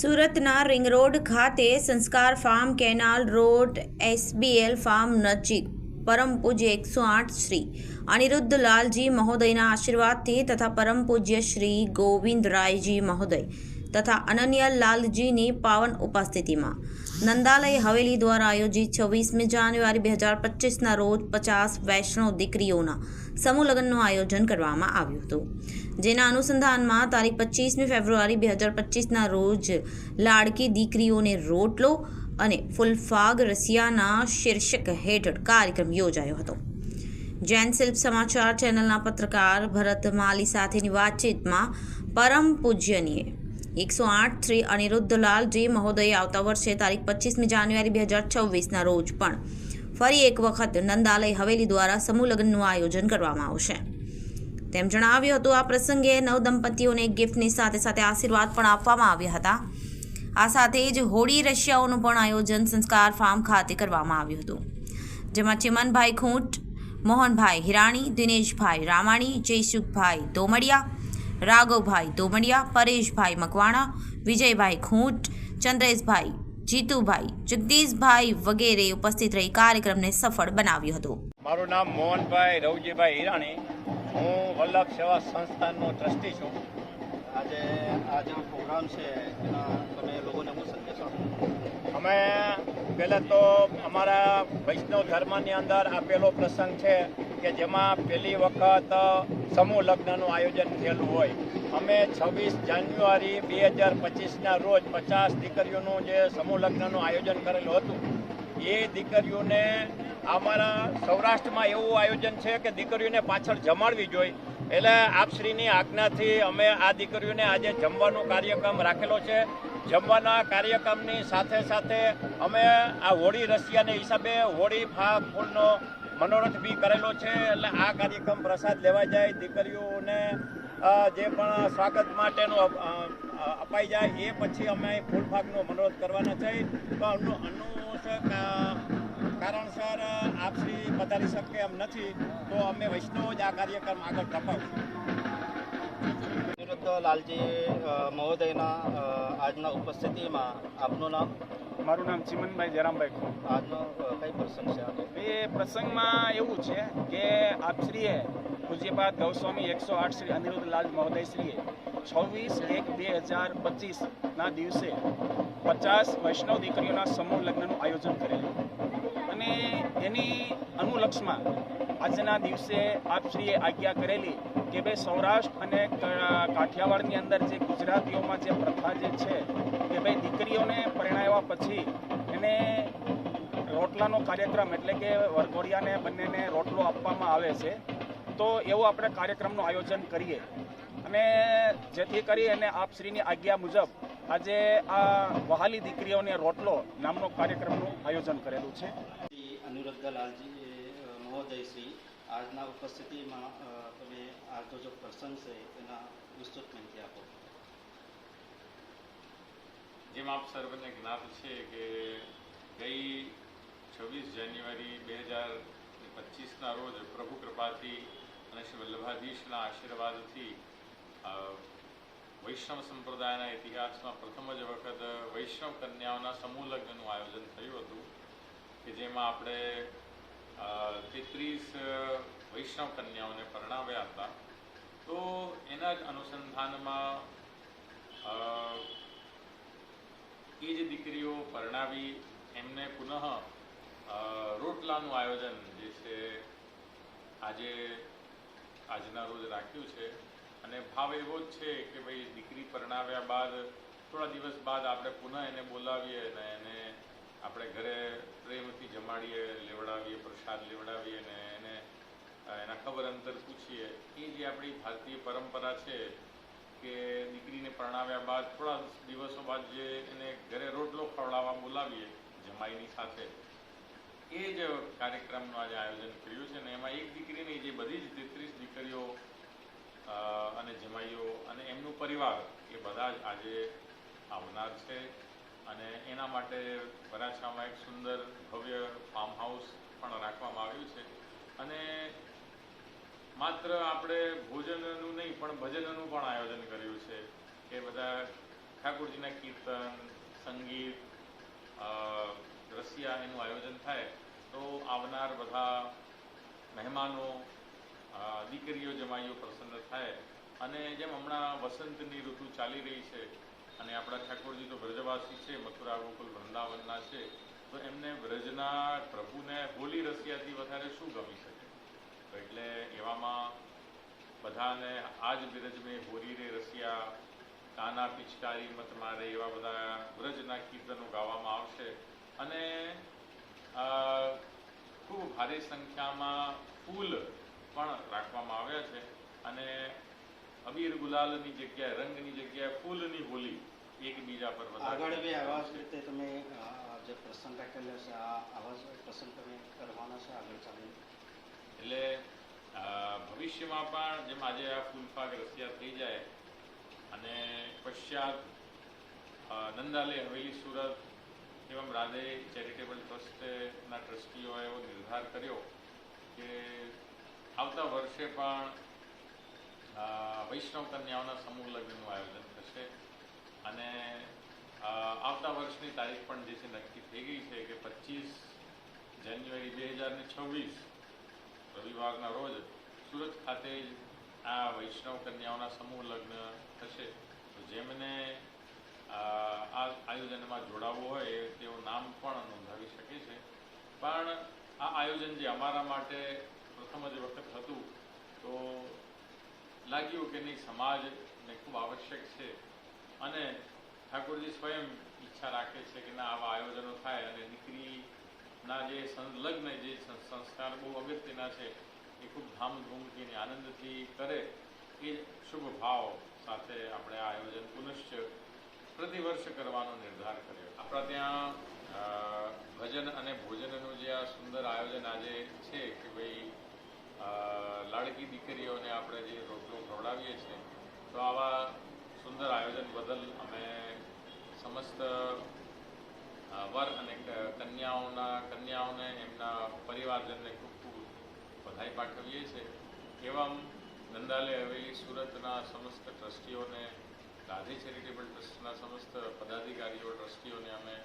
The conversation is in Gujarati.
સુરતના રિંગ રોડ ખાતે Sanskar farm canal road SBL farm નજીક. પરમ પૂજ્ય એકસો આઠ શ્રી અનિરુદ્ધ લાલજી મહોદયના આશીર્વાદથી તથા પરમ પૂજ્ય શ્રી ગોવિંદ રાયજી મહોદય તથા અનન્ય લાલજીની પાવન ઉપસ્થિતિમાં. નંદાલય હવેલી દ્વારા આયોજિત છવ્વીસમી જાન્યુઆરી બે હજાર પચીસના રોજ પચાસ વૈષ્ણવ દીકરીઓના સમૂહ લગ્નનું આયોજન કરવામાં આવ્યું હતું. જેના અનુસંધાનમાં તારીખ પચીસમી ફેબ્રુઆરી બે હજાર પચીસના રોજ લાડકી દીકરીઓને રોટલો અને ફૂલફાગ રસિયાના શીર્ષક હેઠળ કાર્યક્રમ યોજાયો હતો. જૈન શિલ્પ સમાચાર ચેનલના પત્રકાર ભરત માલી સાથેની વાતચીતમાં પરમ પૂજ્યનીય એકસો આઠ શ્રી અનિરુદ્ધલાલજી મહોદય આવતા વર્ષે તારીખ પચીસમી જાન્યુઆરી બે હજાર છવ્વીસના રોજ પણ ફરી એક વખત નંદાલય હવેલી દ્વારા સમૂહ લગ્નનું આયોજન કરવામાં આવશે. તેમ જણાવ્યું હતું, આ પ્રસંગે નવ દંપતીઓને ગિફ્ટની સાથે સાથે આશીર્વાદ પણ આપવામાં આવ્યા હતા. આ સાથે જ હોળી રશિયાઓનું પણ આયોજન સંસ્કાર ફાર્મ ખાતે કરવામાં આવ્યું હતું. જેમાં ચિમનભાઈ ખૂંટ, મોહનભાઈ હિરાણી, દિનેશભાઈ રામાણી, જયસુખભાઈ દોમડિયા રાઘવભાઈ દોમડિયા પરેશભાઈ મકવાણા, વિજયભાઈ ખૂંટ, ચંદ્રેશભાઈ જીતુભાઈ, જગદીશભાઈ વગેરે ઉપસ્થિત રહી કાર્યક્રમને સફળ બનાવ્યો હતો. મારું નામ મોહનભાઈ રવજીભાઈ હિરાણી. હું વલ્લભ સેવા સંસ્થાનનો ટ્રસ્ટી છું. આજે આ જે પ્રોગ્રામ છે, એના તમે લોકોને હું સંદેશ અમે પહેલાં તો અમારા વૈષ્ણવ ધર્મની અંદર આ પહેલો પ્રસંગ છે કે જેમાં પહેલી વખત સમૂહ લગ્નનું આયોજન થયેલું હોય. અમે છવ્વીસ જાન્યુઆરી બે હજાર પચીસના રોજ પચાસ દીકરીઓનું જે સમૂહ લગ્નનું આયોજન કરેલું હતું, એ દીકરીઓને અમારા સૌરાષ્ટ્રમાં એવું આયોજન છે કે દીકરીઓને પાછળ જમાડવી જોઈએ. એટલે આપશ્રીની આજ્ઞાથી અમે આ દીકરીઓને આજે જમવાનો કાર્યક્રમ રાખેલો છે. જમવાના કાર્યક્રમની સાથે સાથે અમે આ હોળી રસિયાને હિસાબે હોળી ફા ફૂલનો મનોરથ બી કરેલો છે. એટલે આ કાર્યક્રમ પ્રસાદ લેવા જાય, દીકરીઓને જે પણ સ્વાગત માટેનું અપાઈ જાય, એ પછી અમે ફૂલફાગનો મનોરથ કરવાના છે. અનુસર પધારી શકે એમ નથી તો અમે વૈષ્ણવ જ આ કાર્યક્રમ આગળ ધપાવશું. અનિરુદ્ધ લાલજી મહોદયના આજના ઉપસ્થિતિમાં આપનું નામ? મારું નામ ચિમનભાઈ જયરામભાઈ ખોમ આજનો કઈ પ્રસંગ છે એ પ્રસંગમાં એવું છે કે આપશ્રીએ પૂજ્યપાદ ગૌસ્વામી એકસો આઠ શ્રી અનિરુદ્ધ લાલ મહોદયશ્રીએ છવ્વીસ એક બે હજાર પચીસના દિવસે પચાસ વૈષ્ણવ દીકરીઓના સમૂહ લગ્નનું આયોજન કરેલું. અને એની અનુલક્ષમાં આજના દિવસે આપશ્રીએ આજ્ઞા કરેલી કે ભાઈ સૌરાષ્ટ્ર અને કાઠિયાવાડની અંદર જે ગુજરાતીઓમાં જે પ્રથા જે છે કે ભાઈ દીકરીઓને પરણાવ્યા પછી એને રોટલાનો કાર્યક્રમ એટલે કે વરઘોડિયાને બંનેને રોટલો આપવામાં આવે છે, તો એવું આપણે કાર્યક્રમનું આયોજન કરીએ. અને જેથી કરી અને આપ શ્રીની આજ્ઞા મુજબ આજે આ વહાલી દીકરીઓને રોટલો નામનો કાર્યક્રમનું આયોજન કરેલું છે. અનિરુદ્ધ લાલજી અ, મહોદય શ્રી. આજના ઉપસ્થિતિમાં તમે આજનો જો પ્રસંગ છે એના વિસ્તૃત માહિતી આપો. જેમ આપ સર્વને જ્ઞાત છે કે ગઈ છવ્વીસ જાન્યુઆરી બે હજાર પચીસના રોજ પ્રભુ કૃપાથી અને શ્રી વલ્લભાધીશના આશીર્વાદથી વૈષ્ણવ સંપ્રદાયના ઇતિહાસમાં પ્રથમ જ વખત વૈષ્ણવ કન્યાઓના સમૂહ લગ્નનું આયોજન થયું હતું કે જેમાં આપણે તેત્રીસ વૈષ્ણવ કન્યાઓને પરણાવ્યા હતા. તો એના જ અનુસંધાનમાં એ જે દીકરીઓ પરણાવી, એમને પુનઃ રોટલાનું આયોજન જે છે, આજે, આજના રોજ રાખ્યું છે. અને ભાવ એવો જ છે કે ભાઈ દીકરી પરણાવ્યા બાદ, થોડા દિવસ બાદ આપણે પુનઃ એને બોલાવીએ અને એને આપણે ઘરે પ્રેમથી જમાડીએ, લેવડાવીએ, પ્રસાદ લેવડાવીએ અને એને એના ખબર અંતર પૂછીએ. એ જે આપણી ભારતીય પરંપરા છે કે દીકરીને પરણાવ્યા બાદ થોડા દિવસો બાદ જે એને ઘરે રોટલો ખવડાવવા બોલાવીએ જમાઈની સાથે, એ જ કાર્યક્રમનું આજે આયોજન કર્યું છે ને એમાં એક દીકરીની જે બધી જ તેત્રીસ દીકરીઓ અને જમાઈઓ અને એમનું પરિવાર, એ બધા જ આજે આવનાર છે. અને એના માટે વરાછામાં એક સુંદર ભવ્ય ફાર્મ હાઉસ પણ રાખવામાં આવ્યું છે. અને માત્ર આપણે ભોજનનું નહીં, પણ ભજનનું પણ આયોજન કર્યું છે કે બધા ઠાકોરજીના કીર્તન, સંગીત રશિયા એનું આયોજન થાય તો આવનાર બધા મહેમાનો દીકરીઓ જમાઈઓ પ્રસન્ન થાય. અને જેમ હમણાં વસંતની ઋતુ ચાલી રહી છે અને આપણા ઠાકોરજી તો વ્રજવાસી છે, મથુરા ગોકુલ વૃંદાવનના છે, તો એમને વ્રજના પ્રભુને હોલી રસિયાથી વધારે શું ગમી શકે? એટલે એવામાં બધાને આજ બિરજ મેં હોરી રે રસિયા કાના પિચકારી મત મારે, એવા બધા વ્રજના કીર્તનો ગાવામાં આવશે. અને ખૂબ ભારે સંખ્યામાં ફૂલ પણ રાખવામાં આવ્યા છે. અને અબીર ગુલાલની જગ્યાએ, રંગની જગ્યાએ ફૂલની હોલી એકબીજા પર આગળ બી આવા જ રીતે તમે જે પ્રસંગ રાખેલા છે આ આવા જ પ્રસંગ તમે કરવાના છે આગળ ચાલીને? એટલે ભવિષ્યમાં પણ જેમ આજે આ ફૂલપાક રસિયા થઈ જાય અને પશ્ચાત નંદાલય હવેલી સુરત એવમ રાધે ચેરિટેબલ ટ્રસ્ટના ટ્રસ્ટીઓએ એવો નિર્ધાર કર્યો કે આવતા વર્ષે પણ વૈષ્ણવ કન્યાઓના સમૂહ લગ્નનું આયોજન થશે. અને આવતા વર્ષની તારીખ પણ જે છે નક્કી થઈ ગઈ છે કે પચીસ જાન્યુઆરી બે હજાર ને છવ્વીસ, રવિવારના રોજ સુરત ખાતે આ વૈષ્ણવ કન્યાઓના સમૂહ લગ્ન થશે. તો જેમને આ આયોજનમાં જોડાવવું હોય તેઓ નામ પણ નોંધાવી શકે છે. પણ આ આયોજન જે અમારા માટે પ્રથમ જ વખત હતું, તો લાગ્યું કે નહીં, સમાજને ખૂબ આવશ્યક છે. અને ઠાકોરજી સ્વયં ઈચ્છા રાખે છે કે ના, આવા આયોજનો થાય અને દીકરીના જે સંલગ્ન જે સંસ્કાર બહુ અગત્યના છે, એ ખૂબ ધામધૂમથી અને આનંદથી કરે, એ શુભ ભાવ સાથે આપણે આ આયોજન પુનશ્ચ પ્રતિવર્ષ કરવાનો નિર્ધાર કર્યો. આપણા ત્યાં ભજન અને ભોજનનું જે આ સુંદર આયોજન આજે છે કે ભાઈ લાડકી દીકરીઓને આપણે જે રોટલો ખવડાવીએ છીએ, તો આવા સુંદર આયોજન બદલ અમે સમસ્ત વર અને કન્યાઓના, કન્યાઓને એમના પરિવારજનને ખૂબ ખૂબ વધાઈ પાઠવીએ છીએ. એવમ નંદાલય હવેલી સુરતના સમસ્ત ટ્રસ્ટીઓને, ગાંધી ચેરિટેબલ ટ્રસ્ટના સમસ્ત પદાધિકારીઓ, ટ્રસ્ટીઓને અમે